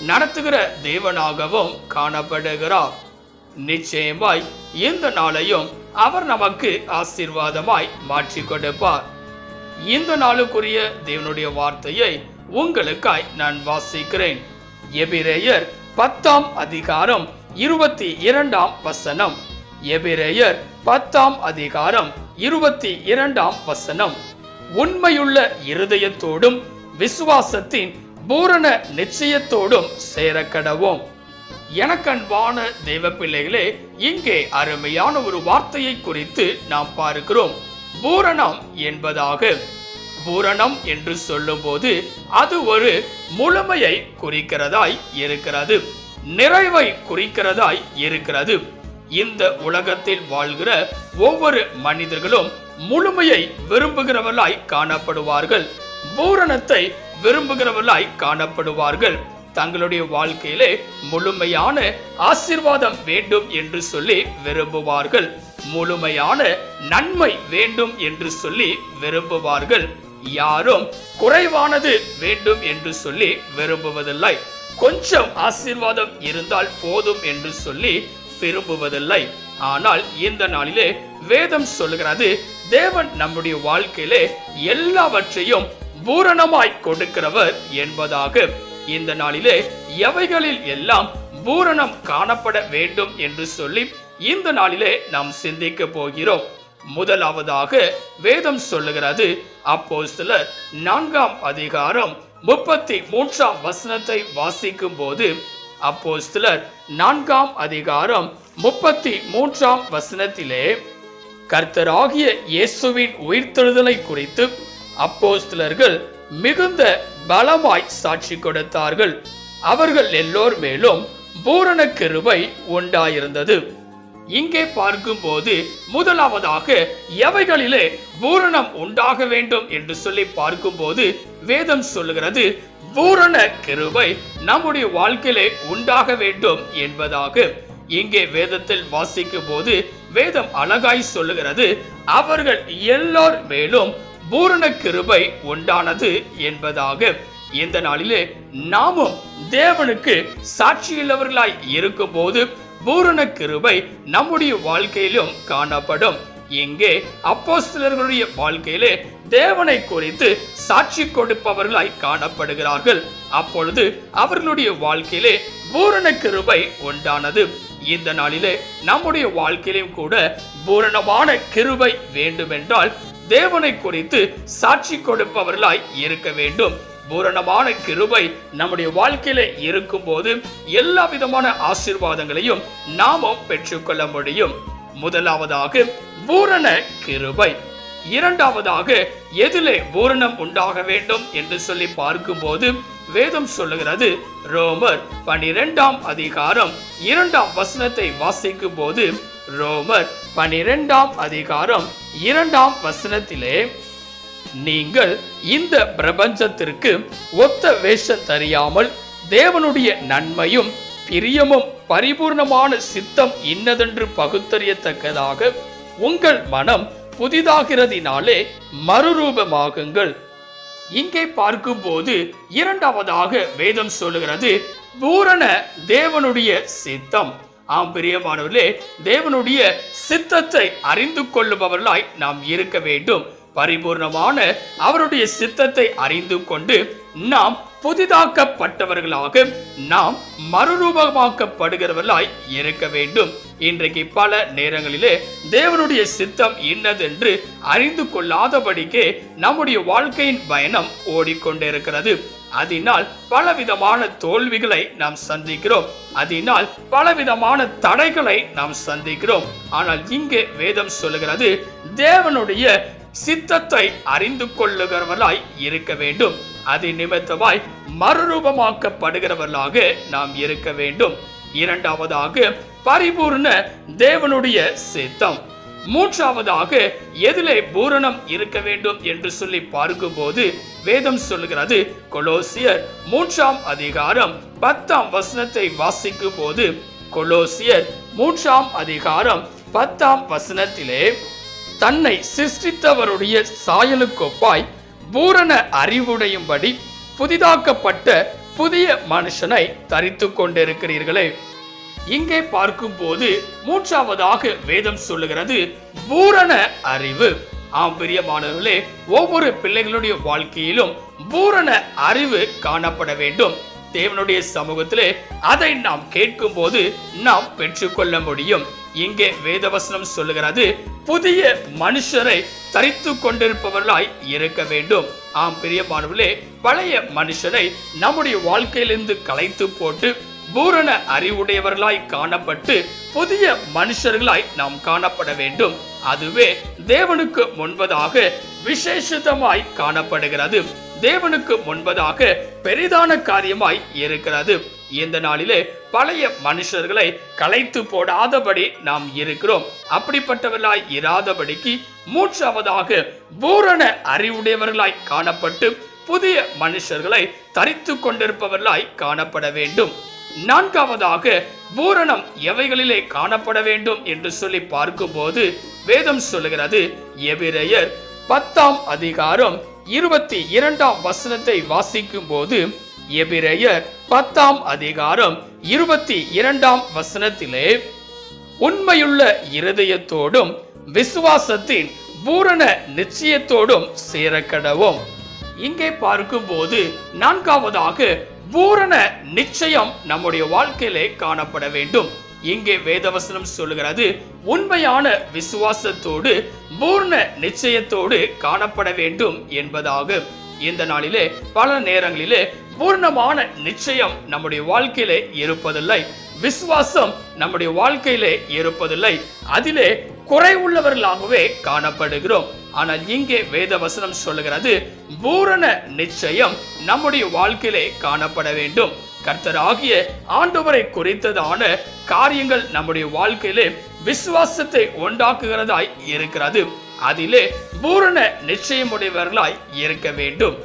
நடத்துகிற தேவனாகவும் காணப்படுகிறார். நிச்சயமாய் இந்த நாளையும் அவர் நமக்கு ஆசீர்வாதமாய் மாற்றி கொடுப்பார். இந்த நாளுக்குரிய தேவனுடைய வார்த்தையை உங்களுக்காய் நான் வாசிக்கிறேன். எபிரேயர் பத்தாம் அதிகாரம் இருபத்தி இரண்டாம் வசனம். எபிரேயர் பத்தாம் அதிகாரம் இருபத்தி இரண்டாம் வசனம். உண்மையுள்ள இருதயத்தோடும் விசுவாசத்தின் பூரண நிச்சயத்தோடும் சேரக்கடவோம். எனக்கன்பான தெய்வ பிள்ளைகளே இங்கே அருமையான ஒரு வார்த்தையை குறித்து நாம் பார்க்கிறோம். பூரணம் என்பதாக. பூரணம் என்று சொல்லும்போது அது ஒரு முழுமையை குறிக்கிறதாய் இருக்கிறது. நிறைவை குறிக்கிறதாய் இருக்கிறது. இந்த உலகத்தில் வாழ்கிற ஒவ்வொரு மனிதர்களும் முழுமையை விரும்புகிறவர்களாய் காணப்படுவார்கள். பூரணத்தை விரும்புகிறவர்களாய் காணப்படுவார்கள். தங்களுடைய வாழ்க்கையிலே முழுமையான ஆசிர்வாதம் வேண்டும் என்று சொல்லி விரும்புவார்கள். முழுமையான நன்மை வேண்டும் என்று சொல்லி விரும்புவார்கள். யாரும் குறைவானது வேண்டும் என்று சொல்லி விரும்புவதில்லை. கொஞ்சம் ஆசீர்வாதம் இருந்தால் போதும் என்று சொல்லி விரும்புவதில்லை. ஆனால் இந்த நாளிலே வேதம் சொல்கிறது தேவன் நம்முடைய வாழ்க்கையிலே எல்லாவற்றையும் பூரணமாய் கொடுக்கிறவர் என்பதாக இந்த நாளிலே எவைகளில் எல்லாம் பூரணம் காணப்பட வேண்டும் என்று சொல்லி இந்த நாளிலே நாம் சிந்திக்க போகிறோம். முதலாவதாக வேதம் சொல்லுகிறது அப்போ சிலர் நான்காம் அதிகாரம் முப்பத்தி மூன்றாம் வசனத்தை வாசிக்கும் போது அப்போ சிலர் நான்காம் அதிகாரம் முப்பத்தி மூன்றாம் வசனத்திலே கர்த்தராகிய இயேசுவின் உயிர்த்தெழுதலை குறித்து அப்போஸ்தலர்கள் மிகுந்த பலமாய் சாட்சி கொடுத்தார்கள். அவர்கள் எல்லோர் மேலும் பூரண கிருபை உண்டாயிருந்தது. இங்கே பார்க்கும்போது முதலாவதாக எவைகளிலே பூரணம் உண்டாக வேண்டும் என்று சொல்லி பார்க்கும்போது வேதம் சொல்லுகிறது பூரண கிருபை நம்முடைய வாழ்க்கையிலே உண்டாக வேண்டும் என்பதாக. இங்கே வேதத்தில் வாசிக்கும் போது வேதம் அழகாய் சொல்லுகிறது அவர்கள் எல்லோர் மேலும் பூரண கிருபை உண்டானது என்பதாக இந்த நாளிலே நாமும் தேவனுக்கு சாட்சியுள்ளவர்களாய் இருக்கும் போது பூரண கிருபை நம்முடைய வாழ்க்கையிலும் காணப்படும். இங்கே அப்போஸ்தலர்களுடைய வாழ்க்கையிலே தேவனை குறித்து சாட்சி கொடுப்பவர்களாய் காணப்படுகிறார்கள். அப்பொழுது அவர்களுடைய வாழ்க்கையிலே பூரண கிருபை உண்டானது. இந்த நாளிலே நம்முடைய வாழ்க்கையிலும் கூட பூரணமான கிருபை வேண்டுமென்றால் தேவனை குறித்து சாட்சி கொடுப்பவர்களாய் இருக்க வேண்டும். பூரணமான கிருபை நம்முடைய வாழ்க்கையில இருக்கும்போது எல்லா விதமான ஆசீர்வாதங்களையும் நாமும் பெற்றுக்கொள்ள முடியும். முதலாவதாக பூரண கிருபை. இரண்டாவதாக எதிலே பூரணம் உண்டாக வேண்டும் என்று சொல்லி பார்க்கும்போது வேதம் சொல்லுகிறது ரோமர் பனிரெண்டாம் அதிகாரம் இரண்டாம் வசனத்தை வாசிக்கும் போது ரோமர் பனிரெண்டாம் அதிகாரம் இரண்டாம் வசனத்திலே நீங்கள் இந்த பிரபஞ்சத்திற்கு ஒத்த வேஷம் தெரியாமல் தேவனுடைய நன்மையும் பிரியமும் பரிபூர்ணமான சித்தம் இன்னதென்று பகுத்தறியத்தக்கதாக உங்கள் மனம் புதிதாகிறதினாலே மறுரூபமாகுங்கள். இங்கே பார்க்கும்போது இரண்டாவதாக வேதம் சொல்லுகிறது பூரண தேவனுடைய சித்தம். ஆம் பிரியமானவர்களே தேவனுடைய சித்தத்தை அறிந்து கொள்ளுபவர்களாய் நாம் இருக்க வேண்டும். பரிபூர்ணமான அவருடைய சித்தத்தை அறிந்து கொண்டு நாம் புதிதாக்கப்பட்டவர்களாக நாம் மறுரூபமாக்கப்படுகிறவர்களாய் இருக்க வேண்டும். இன்றைக்கு பல நேரங்களிலே தேவனுடைய சித்தம் இன்னதென்று அறிந்து கொள்ளாதபடிக்கே நம்முடைய வாழ்க்கையின் பயணம் ஓடிக்கொண்டிருக்கிறது. அதனால் பலவிதமான தோல்விகளை நாம் சந்திக்கிறோம். அதனால் பலவிதமான தடைகளை நாம் சந்திக்கிறோம். ஆனால் இங்கே வேதம் சொல்லுகிறது தேவனுடைய சித்தத்தை அறிந்து கொள்ளுகிறவர்களாய் இருக்க வேண்டும். அது நிமித்தமாய் மறுரூபமாக்கப்படுகிறவர்களாக நாம் இருக்க வேண்டும். இரண்டாவதாக பரிபூர்ண தேவனுடைய சித்தம். மூன்றாவதாக எதிலே பூரணம் இருக்க வேண்டும் என்று சொல்லி பார்க்கும்போது வேதம் சொல்லுகிறது கொலோசியர் மூன்றாம் அதிகாரம் பத்தாம் வசனத்தை வாசிக்கும் போது கொலோசியர் மூன்றாம் அதிகாரம் பத்தாம் வசனத்திலே தன்னை சிருஷ்டித்தவருடைய சாயலுக்கொப்பாய் பூரண அறிவுடையும்படி புதிதாக்கப்பட்ட புதிய மனுஷனை தரித்து கொண்டிருக்கிறீர்களே. இங்கே பார்க்கும் போது மூன்றாவதாக வேதம் சொல்லுகிறது பூரண அறிவு. ஆம் பிரியமானவர்களே ஒவ்வொரு பிள்ளைகளுடைய வாழ்க்கையிலும் பூரண அறிவு காணப்பட வேண்டும். தேவனுடைய சமூகத்திலே அதை நாம் கேட்கும் போது நாம் பெற்றுக்கொள்ள முடியும். இங்கே வேதவசனம் சொல்லுகிறது புதிய மனுஷரை தரித்து கொண்டிருப்பவர்களாய் இருக்க வேண்டும். ஆம் பிரியமானவர்களே பழைய மனுஷரை நம்முடைய வாழ்க்கையிலிருந்து கலைத்து போட்டு பூரண அறிவுடையவர்களாய் காணப்பட்டு புதிய மனுஷர்களாய் நாம் காணப்பட வேண்டும். அதுவே தேவனுக்கு முன்பதாக விசேஷிதமாய் காணப்படுகிறது. தேவனுக்கு முன்பதாக பெரிதான காரியமாய் இருக்கிறது. இந்த நாளிலே பழைய மனுஷர்களை களைத்து போடாதபடி நாம் இருக்கிறோம். அப்படிப்பட்டவர்களாய் இராதபடிக்கு மூன்றாவதாக பூரண அறிவுடையவர்களாய் காணப்பட்டு புதிய மனுஷர்களை தரித்து கொண்டிருப்பவர்களாய் காணப்பட வேண்டும். நான்காவதாக பூரணம் எவைகளிலே காணப்பட வேண்டும் என்று சொல்லி பார்க்கும்போது வேதம் சொல்லுகிறது எபிரேயர் பத்தாம் அதிகாரம் இருபத்தி இரண்டாம் வசனத்தை வாசிக்கும் போது எபிரேயர் பத்தாம் அதிகாரம் இருபத்தி இரண்டாம் வசனத்திலே உண்மையுள்ள இருதயத்தோடும் விசுவாசத்தின் பூரண நிச்சயத்தோடும் சேரக்கடவும். இங்கே பார்க்கும்போது நான்காவதாக பூரண நிச்சயம் நம்முடைய வாழ்க்கையிலே காணப்பட வேண்டும். இங்கே வேதவசனம் சொல்லுகிறது உண்மையான விசுவாசத்தோடு பூர்ண நிச்சயத்தோடு காணப்பட வேண்டும் என்பதாக. இந்த நாளிலே பல நேரங்களிலே பூர்ணமான நிச்சயம் நம்முடைய வாழ்க்கையிலே இருப்பதில்லை. விசுவாசம் நம்முடைய வாழ்க்கையிலே இருப்பதில்லை. அதிலே குறை உள்ளவர்களாகவே காணப்படுகிறோம். ஆனால் இங்கே வேத வசனம் சொல்லுகிறது பூரண நிச்சயம் நம்முடைய வாழ்க்கையிலே காணப்பட வேண்டும். கர்த்தராகிய ஆண்டவரை குறித்ததான காரியங்கள் நம்முடைய வாழ்க்கையிலே விசுவாசத்தை உண்டாக்குகிறதாய் இருக்கிறது. அதிலே பூரண நிச்சயமுடையவர்களாய் இருக்க வேண்டும்.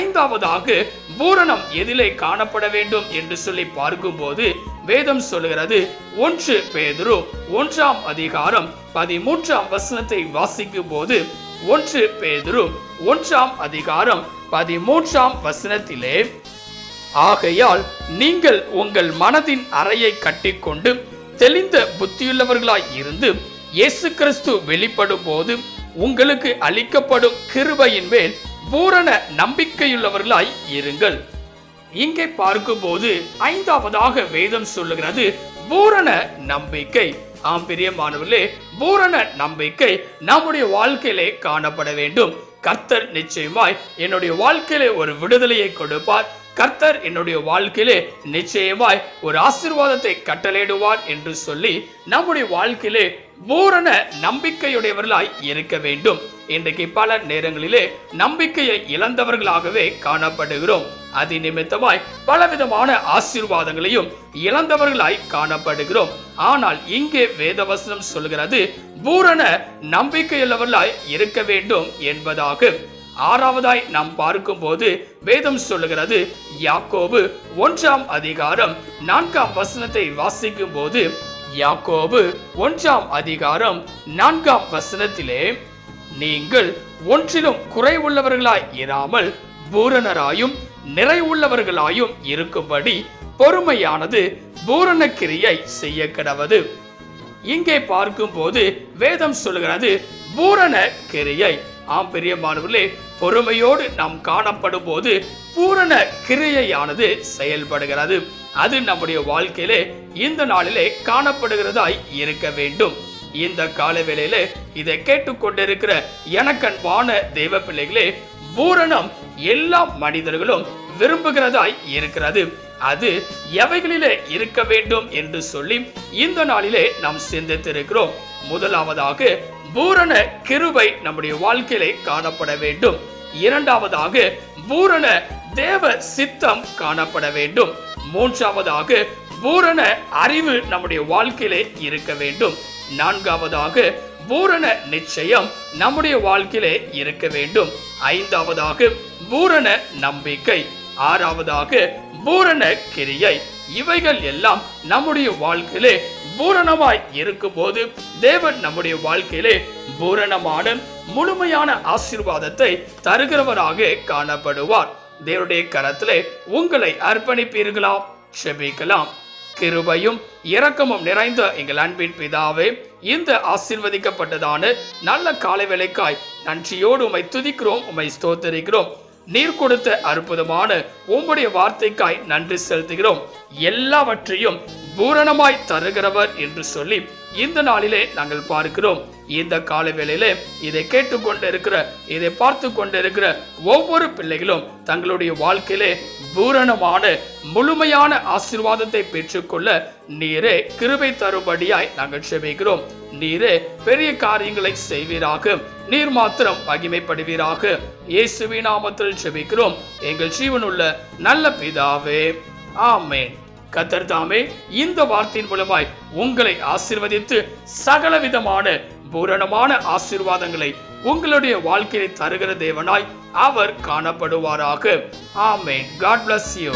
ஐந்தாவதாக பூரணம் எதிலே காணப்பட வேண்டும் என்று சொல்லி பார்க்கும்போது வேதம் சொல்லுகிறது ஒன்று பேதுரு ஒன்றாம் அதிகாரம் பதிமூன்றாம் வசனத்தை வாசிக்கும் போது ஒன்று பேதுரு ஒன்றாம் அதிகாரம் பதிமூன்றாம் வசனத்திலே ஆகையால் நீங்கள் உங்கள் மனதின் அறையை கட்டிக்கொண்டு தெளிந்த புத்தியுள்ளவர்களாய் இருந்து இயேசு கிறிஸ்து வெளிப்படும் போது உங்களுக்கு அளிக்கப்படும் கிருபையின் மேல் பூரண நம்பிக்கையுள்ளவர்களாய் இருங்கள். இங்கே பார்க்கும்போது ஐந்தாவதாக வேதம் சொல்லுகிறது பூரண நம்பிக்கை. ஆம் பிரியமானவர்களே பூரண நம்பிக்கை நம்முடைய வாழ்க்கையிலே காணப்பட வேண்டும். கர்த்தர் நிச்சயமாய் என்னுடைய வாழ்க்கையிலே ஒரு விடுதலையை கொடுப்பார். கர்த்தர் என்னுடைய வாழ்க்கையிலே நிச்சயமாய் ஒரு ஆசீர்வாதத்தை கட்டளையிடுவார் என்று சொல்லி நம்முடைய வாழ்க்கையிலே பூரண நம்பிக்கையுடையவர்களாய் இருக்க வேண்டும். இன்றைக்கு பல நேரங்களிலே நம்பிக்கையை இழந்தவர்களாகவே காணப்படுகிறோம். அது நிமித்தமாய் பலவிதமான ஆசீர்வாதங்களையும் இழந்தவர்களாய் காணப்படுகிறோம். ஆனால் இங்கே வேதவசனம் சொல்கிறது பூரண நம்பிக்கையுள்ளவர்களாய் இருக்க வேண்டும் என்பதாக. ஆறாவதாய் நாம் பார்க்கும்போது வேதம் சொல்லுகிறது யாக்கோபு ஒன்றாம் அதிகாரம் நான்காம் வசனத்தை வாசிக்கும் போது யாக்கோபு ஒன்றாம் அதிகாரம் நான்காம் வசனத்திலே நீங்கள் ஒன்றிலும் குறைவுள்ளவர்களாய் இராமல் பூரணராயும் நிறைவுள்ளவர்களாயும் இருக்கும்படி பொறுமையானது பூரண கிரியை செய்ய கிடவது இங்கே பார்க்கும்போது வேதம் சொல்லுகிறது பூரண கிரியை ஆம் பெரியமானவர்களே பொறுமையோடு நாம் காணப்படும் போது பூரண கிரியையானது செயல்படுகிறது. அது நம்முடைய வாழ்க்கையிலே இந்த நாளிலே காணப்படுகிறதாய் இருக்க வேண்டும். இந்த கால வேளையில இதை கேட்டுக்கொண்டிருக்கிற எனக்கன்பான தெய்வ பிள்ளைகளே பூரணம் எல்லா மனிதர்களும் விரும்புகிறதாய் இருக்கிறது. அது எவைகளிலே இருக்க வேண்டும் என்று சொல்லி இந்த நாளிலே நாம் சிந்தித்திருக்கிறோம். முதலாவதாக பூரண கிருபை நம்முடைய வாழ்க்கையிலே காணப்பட வேண்டும். இரண்டாவதாக பூரண தேவ சித்தம் காணப்பட வேண்டும். மூன்றாவதாக பூரண அறிவு நம்முடைய வாழ்க்கையிலே இருக்க வேண்டும். நான்காவதாக பூரண நிச்சயம் நம்முடைய வாழ்க்கையிலே இருக்க வேண்டும். ஐந்தாவதாக பூரண நம்பிக்கை. ஆறாவதாக பூரண கிரியை. இவைகள் எல்லாம் நம்முடைய வாழ்க்கையிலே பூரணமாய் இருக்கும்போது தேவன் நம்முடைய வாழ்க்கையிலே பூரணமான முழுமையான ஆசீர்வாதத்தை தருகிறவராக காணப்படுவார். தேவனுடைய கரத்திலே உங்களை அர்ப்பணிப்பீர்களா? செபிக்கலாம். கிருபையும் இரக்கமும் நிறைந்த எங்கள் அன்பின் பிதாவே இந்த ஆசிர்வதிக்கப்பட்டதான நல்ல காலை வேலைக்காய் நன்றியோடு உம்மை துதிக்கிறோம் உம்மை ஸ்தோத்தரிக்கிறோம். நீர் கொடுத்த அற்புதமான உம்முடைய வார்த்தைக்காய் நன்றி செலுத்துகிறோம். எல்லாவற்றையும் பூரணமாய் தருகிறவர் என்று சொல்லி இந்த நாளிலே நாங்கள் பார்க்கிறோம். இந்த கால வேளையிலே இதை கேட்டுக்கொண்டிருக்கிற இதை பார்த்து கொண்டிருக்கிற ஒவ்வொரு பிள்ளைகளும் தங்களுடைய வாழ்க்கையிலே பூரணமான முழுமையான ஆசீர்வாதத்தை பெற்றுக்கொள்ள நீரே கிருபை தரும்படியாய் நாங்கள் செபிக்கிறோம். நீரே பெரிய காரியங்களை செய்வீராக. நீர் மாத்திரம் மகிமைப்படுவீராக. இயேசுவி நாமத்தில் செபிக்கிறோம். எங்கள் ஜீவனுள்ள நல்ல பிதாவே. ஆமேன். கத்தர் தாமே இந்த வார்த்தையின் மூலமாய் உங்களை ஆசிர்வதித்து சகலவிதமான பூரணமான ஆசீர்வாதங்களை உங்களுடைய வாழ்க்கையை தருகிற தேவனாய் அவர் காணப்படுவாராக. ஆமென். God bless you